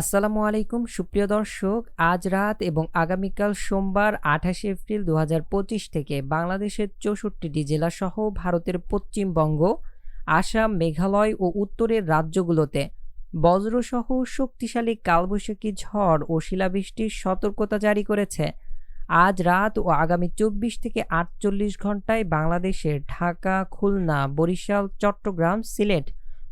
আসসালামু আলাইকুম, সুপ্রিয় দর্শক। আজ রাত এবং আগামীকাল সোমবার, আঠাশে এপ্রিল দু হাজার পঁচিশ থেকে বাংলাদেশের চৌষট্টিটি জেলাসহ ভারতের পশ্চিমবঙ্গ, আসাম, মেঘালয় ও উত্তরের রাজ্যগুলোতে বজ্রসহ শক্তিশালী কালবৈশাখী ঝড় ও শিলাবৃষ্টির সতর্কতা জারি করেছে। আজ রাত ও আগামী চব্বিশ থেকে আটচল্লিশ ঘন্টায় বাংলাদেশের ঢাকা, খুলনা, বরিশাল, চট্টগ্রাম, সিলেট,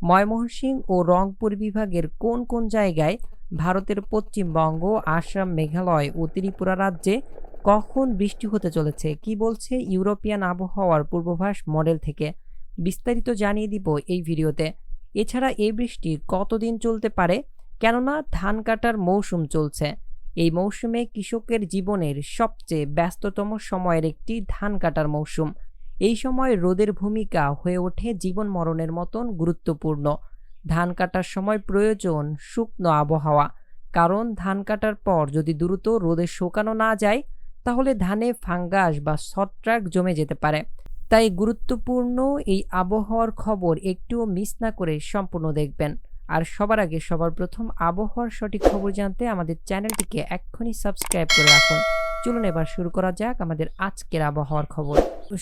ময়মনসিংহ ও রংপুর বিভাগের কোন কোন জায়গায় ভারতের পশ্চিমবঙ্গ, আসাম, মেঘালয় ও ত্রিপুরা রাজ্যে কখন বৃষ্টি হতে চলেছে? কি বলছে ইউরোপিয়ান আবহাওয়ার পূর্বাভাস মডেল থেকে? বিস্তারিত জানিয়ে দিব এই ভিডিওতে। এছাড়া এই বৃষ্টি কতদিন চলতে পারে? কেননা ধান কাটার মৌসুম চলছে। এই মৌসুমে কৃষকের জীবনের সবচেয়ে ব্যস্ততম সময়ের একটি ধান কাটার মৌসুম। এই সময় রোদের ভূমিকা হয়ে ওঠে জীবন মরণের মতন গুরুত্বপূর্ণ। ধান কাটার সময় প্রয়োজন শুকনো আবহাওয়া। কারণ ধান কাটার পর যদি দ্রুত রোদে শুকানো না যায়, তাহলে ধানে ফাঙ্গাস বা ছত্রাক জমে যেতে পারে। তাই গুরুত্বপূর্ণ এই আবহাওয়ার খবর একটুও মিস না করে সম্পূর্ণ দেখবেন। আর সবার আগে সবার প্রথম আবহাওয়ার সঠিক খবর জানতে আমাদের চ্যানেলটিকে এক্ষুনি সাবস্ক্রাইব করে রাখুন। চলুন এবার শুরু করা যাক আমাদের আজকের আবহাওয়ার খবর।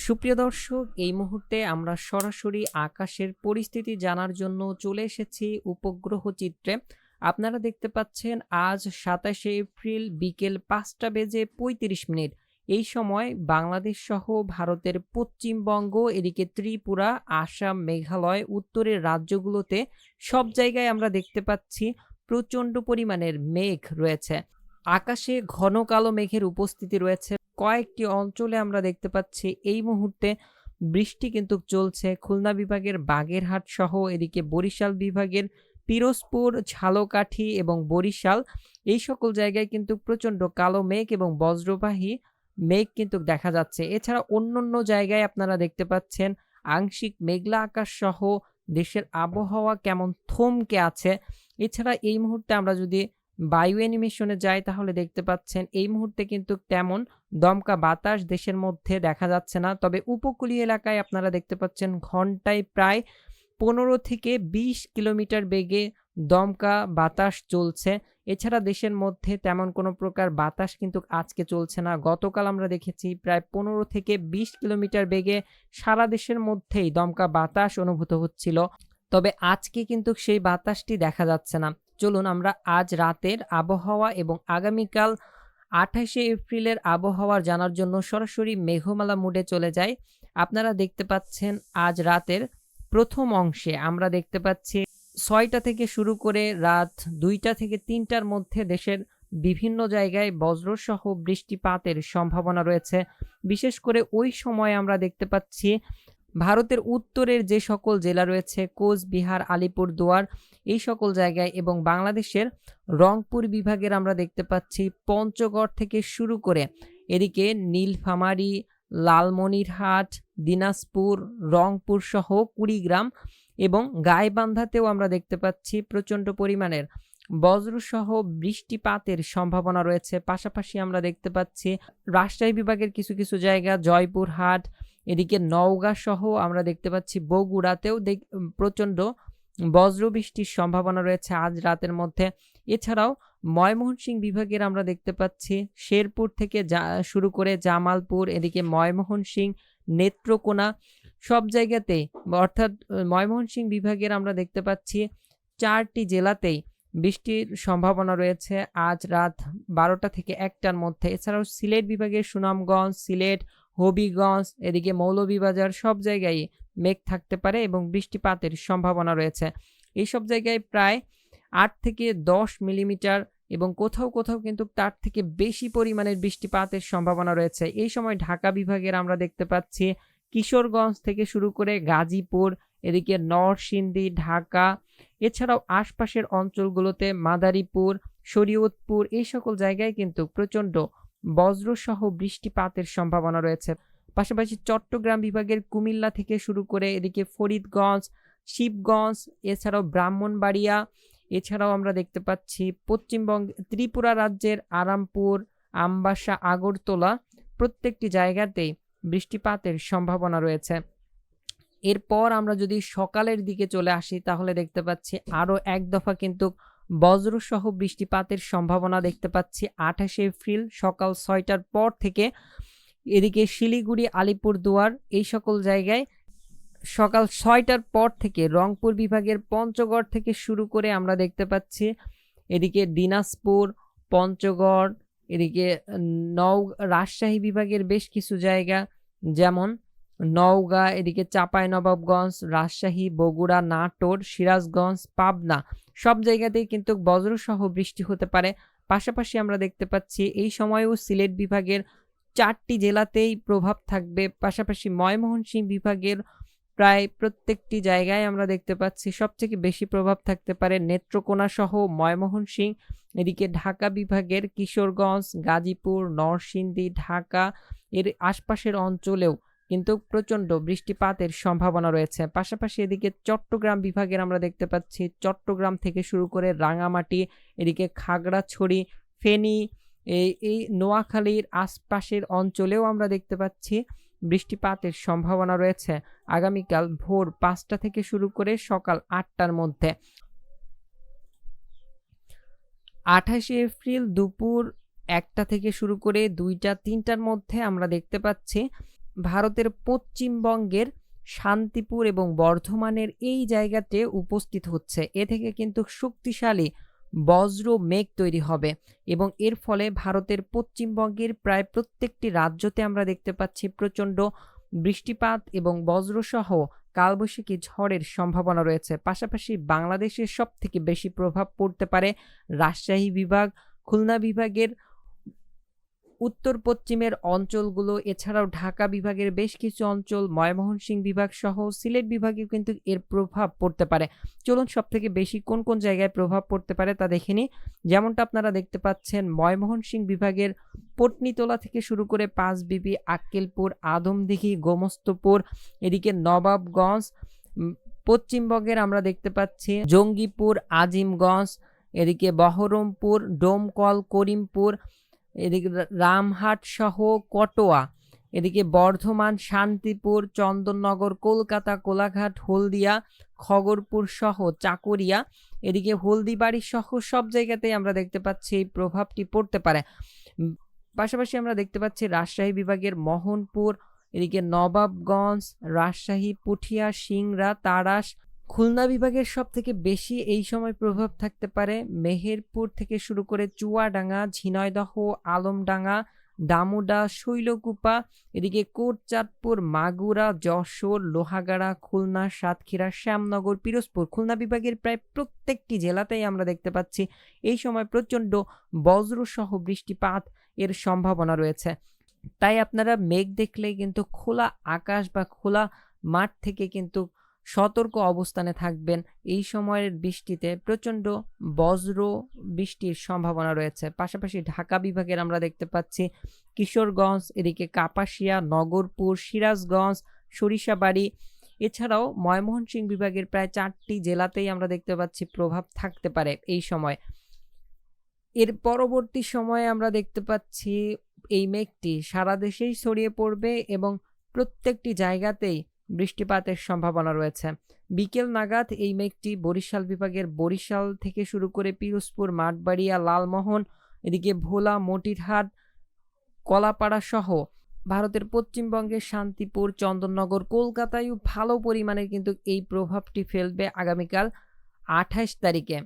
সুপ্রিয় দর্শক, এই মুহূর্তে আমরা সরাসরি আকাশের পরিস্থিতি জানার জন্য চলে এসেছি উপগ্রহ চিত্রে। আপনারা দেখতে পাচ্ছেন, আজ সাতাশে এপ্রিল বিকেল পাঁচটা বেজে পঁয়ত্রিশ মিনিট। এই সময় বাংলাদেশ সহ ভারতের পশ্চিমবঙ্গ, এদিকে ত্রিপুরা, আসাম, মেঘালয়, উত্তরের রাজ্যগুলোতে সব জায়গায় আমরা দেখতে পাচ্ছি প্রচণ্ড পরিমাণের মেঘ রয়েছে। আকাশে ঘন কালো মেঘের উপস্থিতি রয়েছে। কয়েকটি অঞ্চলে আমরা দেখতে পাচ্ছি এই মুহূর্তে বৃষ্টি কিন্তু চলছে। খুলনা বিভাগের বাগেরহাট সহ এদিকে বরিশাল বিভাগের পিরোজপুর, ঝালকাঠি এবং বরিশাল এই সকল জায়গায় কিন্তু প্রচণ্ড কালো মেঘ এবং বজ্রবাহী মেঘ কিন্তু দেখা যাচ্ছে। এছাড়া অন্য অন্য জায়গায় আপনারা দেখতে পাচ্ছেন আংশিক মেঘলা আকাশ সহ দেশের আবহাওয়া কেমন থমকে আছে। এছাড়া এই মুহূর্তে আমরা যদি বায়ু অ্যানিমেশনে যাই তাহলে দেখতে পাচ্ছেন এই মুহূর্তে কিন্তু তেমন দমকা বাতাস দেশের মধ্যে দেখা যাচ্ছে না। তবে উপকূলীয় এলাকায় আপনারা দেখতে পাচ্ছেন ঘন্টায় প্রায় পনেরো থেকে বিশ কিলোমিটার বেগে দমকা বাতাস চলছে। এছাড়া দেশের মধ্যে তেমন কোনো প্রকার বাতাস কিন্তু আজকে চলছে না। গতকাল আমরা দেখেছি প্রায় পনেরো থেকে বিশ কিলোমিটার বেগে সারা দেশের মধ্যেই দমকা বাতাস অনুভূত হচ্ছিল। তবে আজকে কিন্তু সেই বাতাসটি দেখা যাচ্ছে না। চলুন আমরা আজ রাতের আবহাওয়া এবং আগামীকাল আঠাশে এপ্রিলের আবহাওয়ার জানার জন্য সরাসরি মেঘমালা মুডে চলে যাই। আপনারা দেখতে পাচ্ছেন আজ রাতের প্রথম অংশে আমরা দেখতে পাচ্ছি ছয়টা থেকে শুরু করে রাত দুইটা থেকে তিনটার মধ্যে দেশের বিভিন্ন জায়গায় বজ্রসহ বৃষ্টিপাতের সম্ভাবনা রয়েছে। বিশেষ করে ওই সময় আমরা দেখতে পাচ্ছি ভারতের উত্তরের যে সকল জেলা রয়েছে কোচবিহার আলিপুরদুয়ার, এই সকল জায়গায় এবং বাংলাদেশের রংপুর বিভাগের আমরা দেখতে পাচ্ছি পঞ্চগড় থেকে শুরু করে এদিকে নীলফামারী, লালমনিরহাট, দিনাজপুর, রংপুর সহ কুড়িগ্রাম এবং গাইবান্ধাতেও আমরা দেখতে পাচ্ছি প্রচণ্ড পরিমাণের বজ্রসহ বৃষ্টিপাতের সম্ভাবনা রয়েছে। পাশাপাশি আমরা দেখতে পাচ্ছি রাজশাহী বিভাগের কিছু কিছু জায়গা, জয়পুরহাট, এদিকে নওগাঁ সহ আমরা দেখতে পাচ্ছি বগুড়াতেও দেখ, প্রচণ্ড বজ্রবৃষ্টির সম্ভাবনা রয়েছে আজ রাতের মধ্যে। এছাড়াও ময়মোহনসিং বিভাগের আমরা দেখতে পাচ্ছি শেরপুর থেকে যা, শুরু করে জামালপুর, এদিকে ময়মোহনসিং নেত্রকোনা সব জায়গাতে অর্থাৎ ময়মোহনসিং বিভাগের আমরা দেখতে পাচ্ছি চারটি জেলাতেই বৃষ্টির সম্ভাবনা রয়েছে আজ রাত বারোটা থেকে একটার মধ্যে। এছাড়াও সিলেট বিভাগের সুনামগঞ্জ, সিলেট, হবিগঞ্জ, এদিকে মৌলভীবাজার সব জায়গায় মেঘ থাকতে পারে এবং বৃষ্টিপাতের সম্ভাবনা রয়েছে। এইসব জায়গায় প্রায় আট থেকে দশ মিলিমিটার এবং কোথাও কোথাও কিন্তু তার থেকে বেশি পরিমাণের বৃষ্টিপাতের সম্ভাবনা রয়েছে। এই সময় ঢাকা বিভাগের আমরা দেখতে পাচ্ছি কিশোরগঞ্জ থেকে শুরু করে গাজীপুর এদিকে নরসিংদী, ঢাকা, এছাড়াও আশপাশের অঞ্চলগুলোতে মাদারীপুর, শরীয়তপুর এই সকল জায়গায় কিন্তু প্রচণ্ড বজ্রসহ বৃষ্টিপাতের সম্ভাবনা রয়েছে। পাশাপাশি চট্টগ্রাম বিভাগের কুমিল্লা থেকে শুরু করে এদিকে ফরিদগঞ্জ, শিবগঞ্জ, এছাড়াও ব্রাহ্মণবাড়িয়া, এছাড়াও আমরা দেখতে পাচ্ছি পশ্চিমবঙ্গ, ত্রিপুরা রাজ্যের আরামপুর, আমবাসা, আগরতলা প্রত্যেকটি জায়গাতেই বৃষ্টিপাতের সম্ভাবনা রয়েছে। এরপর আমরা যদি সকালের দিকে চলে আসি, তাহলে দেখতে পাচ্ছি আরও এক দফা কিন্তু বজ্রসহ বৃষ্টিপাতের সম্ভাবনা দেখতে পাচ্ছি। আঠাশে এপ্রিল সকাল ছয়টার পর থেকে এদিকে শিলিগুড়ি, আলিপুরদুয়ার এই সকল জায়গায় সকাল ছয়টার পর থেকে রংপুর বিভাগের পঞ্চগড় থেকে শুরু করে আমরা দেখতে পাচ্ছি এদিকে দিনাজপুর, পঞ্চগড়, এদিকে নও রাজশাহী বিভাগের বেশ কিছু জায়গা যেমন নওগাঁ, এদিকে চাঁপাইনবাবগঞ্জ, রাজশাহী, বগুড়া, নাটোর, সিরাজগঞ্জ, পাবনা, সব জায়গাতেই কিন্তু বজ্রসহ বৃষ্টি হতে পারে। পাশাপাশি আমরা দেখতে পাচ্ছি এই সময়েও সিলেট বিভাগের চারটি জেলাতেই প্রভাব থাকবে। পাশাপাশি ময়মোহনসিংহ বিভাগের প্রায় প্রত্যেকটি জায়গায় আমরা দেখতে পাচ্ছি সবথেকে বেশি প্রভাব থাকতে পারে নেত্রকোনা সহ ময়মোহনসিংহ এদিকে ঢাকা বিভাগের কিশোরগঞ্জ, গাজীপুর, নরসিংদী, ঢাকা, এর আশপাশের অঞ্চলেও। কিন্তু প্রচণ্ড বৃষ্টিপাতের সম্ভাবনা রয়েছে। পাশাপাশি এদিকে চট্টগ্রাম বিভাগের আমরা দেখতে পাচ্ছি, চট্টগ্রাম থেকে শুরু করে রাঙামাটি, এদিকে খাগড়াছড়ি, ফেনী এই এই নোয়াখালীর আশপাশের অঞ্চলেও আমরা দেখতে পাচ্ছি বৃষ্টিপাতের সম্ভাবনা রয়েছে। আগামীকাল ভোর পাঁচটা থেকে শুরু করে সকাল আটটার মধ্যে। আঠাশে এপ্রিল দুপুর একটা থেকে শুরু করে দুইটা, তিনটার মধ্যে আমরা দেখতে পাচ্ছি ভারতের পশ্চিমবঙ্গের শান্তিপুর এবং বর্ধমানের এই জায়গাতে উপস্থিত হচ্ছে। এ থেকে কিন্তু শক্তিশালী বজ্র মেঘ তৈরি হবে এবং এর ফলে ভারতের পশ্চিমবঙ্গের প্রায় প্রত্যেকটি রাজ্যতে আমরা দেখতে পাচ্ছি প্রচণ্ড বৃষ্টিপাত এবং বজ্রসহ কালবৈশাখী ঝড়ের সম্ভাবনা রয়েছে। পাশাপাশি বাংলাদেশের সব থেকে বেশি প্রভাব পড়তে পারে রাজশাহী বিভাগ, খুলনা বিভাগের উত্তর পশ্চিমের অঞ্চলগুলো, এছাড়াও ঢাকা বিভাগের বেশ কিছু অঞ্চল ময়মোহনসিংহ বিভাগ সহ সিলেট বিভাগে কিন্তু এর প্রভাব পড়তে পারে। চলুন সব থেকে বেশি কোন কোন জায়গায় প্রভাব পড়তে পারে তা দেখে নিই। যেমনটা আপনারা দেখতে পাচ্ছেন ময়মোহনসিংহ বিভাগের পটনিতলা থেকে শুরু করে পাঁচবিবি, আক্কেলপুর, আদমদিঘি, গোমস্তপুর, এদিকে নবাবগঞ্জ পশ্চিমবঙ্গের আমরা দেখতে পাচ্ছি জঙ্গিপুর, আজিমগঞ্জ, এদিকে বহরমপুর, ডোমকল, করিমপুর এদিকে রামহাট সহ কটোয়া, এদিকে বর্ধমান, শান্তিপুর, চন্দননগর, কলকাতা, কোলাঘাট, হলদিয়া, খগরপুর সহ চাকুরিয়া, এদিকে হলদিবাড়ি সহ সব জায়গাতেই আমরা দেখতে পাচ্ছি এই প্রভাবটি পড়তে পারে। পাশাপাশি আমরা দেখতে পাচ্ছি রাজশাহী বিভাগের মোহনপুর, এদিকে নবাবগঞ্জ, রাজশাহী, পুঠিয়া, সিংড়া, তারাস খুলনা বিভাগের সব থেকে বেশি এই সময় প্রভাব থাকতে পারে মেহেরপুর থেকে শুরু করে চুয়াডাঙ্গা ঝিনয়দহ আলমডাঙ্গা দামুডা শৈলকুপা, এদিকে কোটচাঁদপুর, মাগুরা, যশোর, লোহাগাড়া, খুলনা, সাতক্ষীরা, শ্যামনগর, পিরোজপুর। খুলনা বিভাগের প্রায় প্রত্যেকটি জেলাতেই আমরা দেখতে পাচ্ছি এই সময় প্রচণ্ড বজ্রসহ বৃষ্টিপাত এর সম্ভাবনা রয়েছে। তাই আপনারা মেঘ দেখলে কিন্তু খোলা আকাশ বা খোলা মাঠ থেকে কিন্তু সতর্ক অবস্থানে থাকবেন। এই সময়ের বৃষ্টিতে প্রচণ্ড বজ্র বৃষ্টির সম্ভাবনা রয়েছে। পাশাপাশি ঢাকা বিভাগের আমরা দেখতে পাচ্ছি, কিশোরগঞ্জ, এদিকে কাপাসিয়া, নগরপুর, সিরাজগঞ্জ, সরিষাবাড়ি, এছাড়াও ময়মোহনসিংহ বিভাগের প্রায় চারটি জেলাতেই আমরা দেখতে পাচ্ছি প্রভাব থাকতে পারে এই সময়। এর পরবর্তী সময়ে আমরা দেখতে পাচ্ছি, এই মেঘটি সারা দেশেই ছড়িয়ে পড়বে এবং প্রত্যেকটি জায়গাতেই বৃষ্টিপাতের সম্ভাবনা রয়েছে। বিকেল নাগাদ এই মেঘটি বরিশাল বিভাগের বরিশাল থেকে শুরু করে পিরোজপুর, মাঠবাড়িয়া, লালমোহন, এদিকে ভোলা মটিরহাট কলাপাড়া সহ ভারতের পশ্চিমবঙ্গের শান্তিপুর, চন্দননগর, কলকাতায়ও ভালো পরিমাণে কিন্তু এই প্রভাবটি ফেলবে আগামীকাল আঠাশ তারিখে।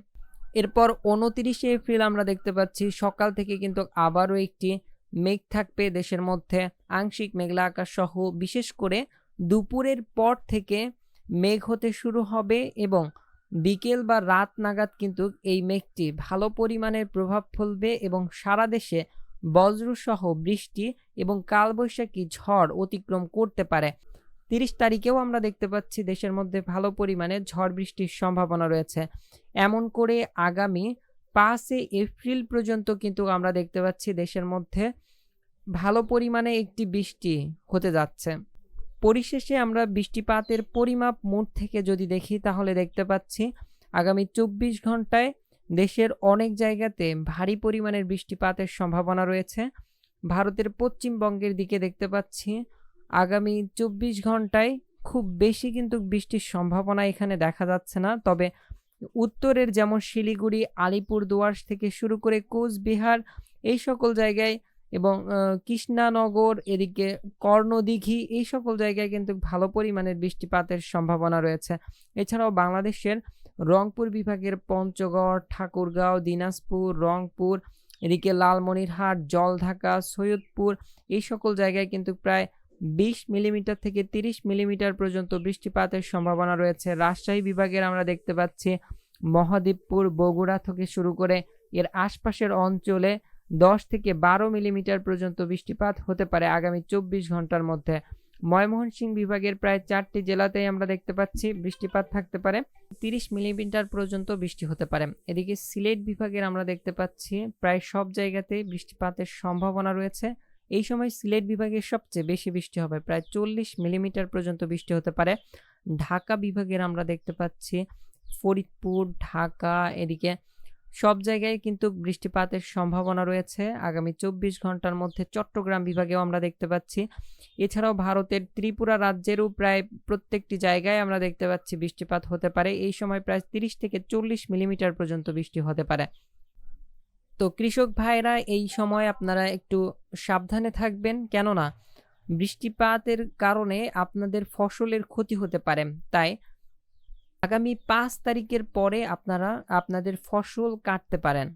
এরপর উনতিরিশে এপ্রিল আমরা দেখতে পাচ্ছি সকাল থেকে কিন্তু আবারও একটি মেঘ থাকবে দেশের মধ্যে। আংশিক মেঘলা আকাশ সহ বিশেষ করে দুপুরের পর থেকে মেঘ হতে শুরু হবে এবং বিকেল বা রাত নাগাদ কিন্তু এই মেঘটি ভালো পরিমাণের প্রভাব ফেলবে এবং সারা দেশে বজ্রসহ বৃষ্টি এবং কালবৈশাখী ঝড় অতিক্রম করতে পারে। তিরিশ তারিখেও আমরা দেখতে পাচ্ছি দেশের মধ্যে ভালো পরিমাণে ঝড় বৃষ্টির সম্ভাবনা রয়েছে। এমন করে আগামী পাঁচে এপ্রিল পর্যন্ত কিন্তু আমরা দেখতে পাচ্ছি দেশের মধ্যে ভালো পরিমাণে একটি বৃষ্টি হতে যাচ্ছে। পরিশেষে আমরা বৃষ্টিপাতের পরিমাপ মোট থেকে যদি দেখি, তাহলে দেখতে পাচ্ছি আগামী চব্বিশ ঘন্টায় দেশের অনেক জায়গাতে ভারী পরিমাণের বৃষ্টিপাতের সম্ভাবনা রয়েছে। ভারতের পশ্চিমবঙ্গের দিকে দেখতে পাচ্ছি আগামী চব্বিশ ঘন্টায় খুব বেশি কিন্তু বৃষ্টির সম্ভাবনা এখানে দেখা যাচ্ছে না। তবে উত্তরের যেমন শিলিগুড়ি, আলিপুরদুয়ার থেকে শুরু করে কোচবিহার, এই সকল জায়গায় এবং কৃষ্ণানগর এদিকে কর্ণদিঘি এই সকল জায়গায় কিন্তু ভালো পরিমাণের বৃষ্টিপাতের সম্ভাবনা রয়েছে। এছাড়াও বাংলাদেশের রংপুর বিভাগের পঞ্চগড়, ঠাকুরগাঁও, দিনাজপুর, রংপুর, এদিকে লালমনিরহাট, জলঢাকা, সৈয়দপুর এই সকল জায়গায় কিন্তু প্রায় বিশ মিলিমিটার থেকে তিরিশ মিলিমিটার পর্যন্ত বৃষ্টিপাতের সম্ভাবনা রয়েছে। রাজশাহী বিভাগের আমরা দেখতে পাচ্ছি মহাদেবপুর, বগুড়া থেকে শুরু করে এর আশপাশের অঞ্চলে দশ থেকে বারো মিলিমিটার পর্যন্ত বৃষ্টিপাত হতে পারে আগামী চব্বিশ ঘণ্টার মধ্যে। ময়মনসিংহ বিভাগের প্রায় চারটি জেলাতেই আমরা দেখতে পাচ্ছি বৃষ্টিপাত থাকতে পারে। তিরিশ মিলিমিটার পর্যন্ত বৃষ্টি হতে পারে। এদিকে সিলেট বিভাগের আমরা দেখতে পাচ্ছি প্রায় সব জায়গাতেই বৃষ্টিপাতের সম্ভাবনা রয়েছে। এই সময় সিলেট বিভাগের সবচেয়ে বেশি বৃষ্টি হবে, প্রায় চল্লিশ মিলিমিটার পর্যন্ত বৃষ্টি হতে পারে। ঢাকা বিভাগের আমরা দেখতে পাচ্ছি, ফরিদপুর, ঢাকা, এদিকে সব জায়গায় কিন্তু বৃষ্টিপাতের সম্ভাবনা রয়েছে। আগামী চব্বিশ ঘণ্টার মধ্যে চট্টগ্রাম বিভাগেও আমরা দেখতে পাচ্ছি। এছাড়াও ভারতের ত্রিপুরা রাজ্যেরও প্রায় প্রত্যেকটি জায়গায় আমরা দেখতে পাচ্ছি বৃষ্টিপাত হতে পারে। এই সময় প্রায় তিরিশ থেকে চল্লিশ মিলিমিটার পর্যন্ত বৃষ্টি হতে পারে। তো কৃষক ভাইরা এই সময় আপনারা একটু সাবধানে থাকবেন। কেননা বৃষ্টিপাতের কারণে আপনাদের ফসলের ক্ষতি হতে পারে। তাই আগামী পাঁচ তারিখের পরে আপনারা আপনাদের ফসল কাটতে পারেন।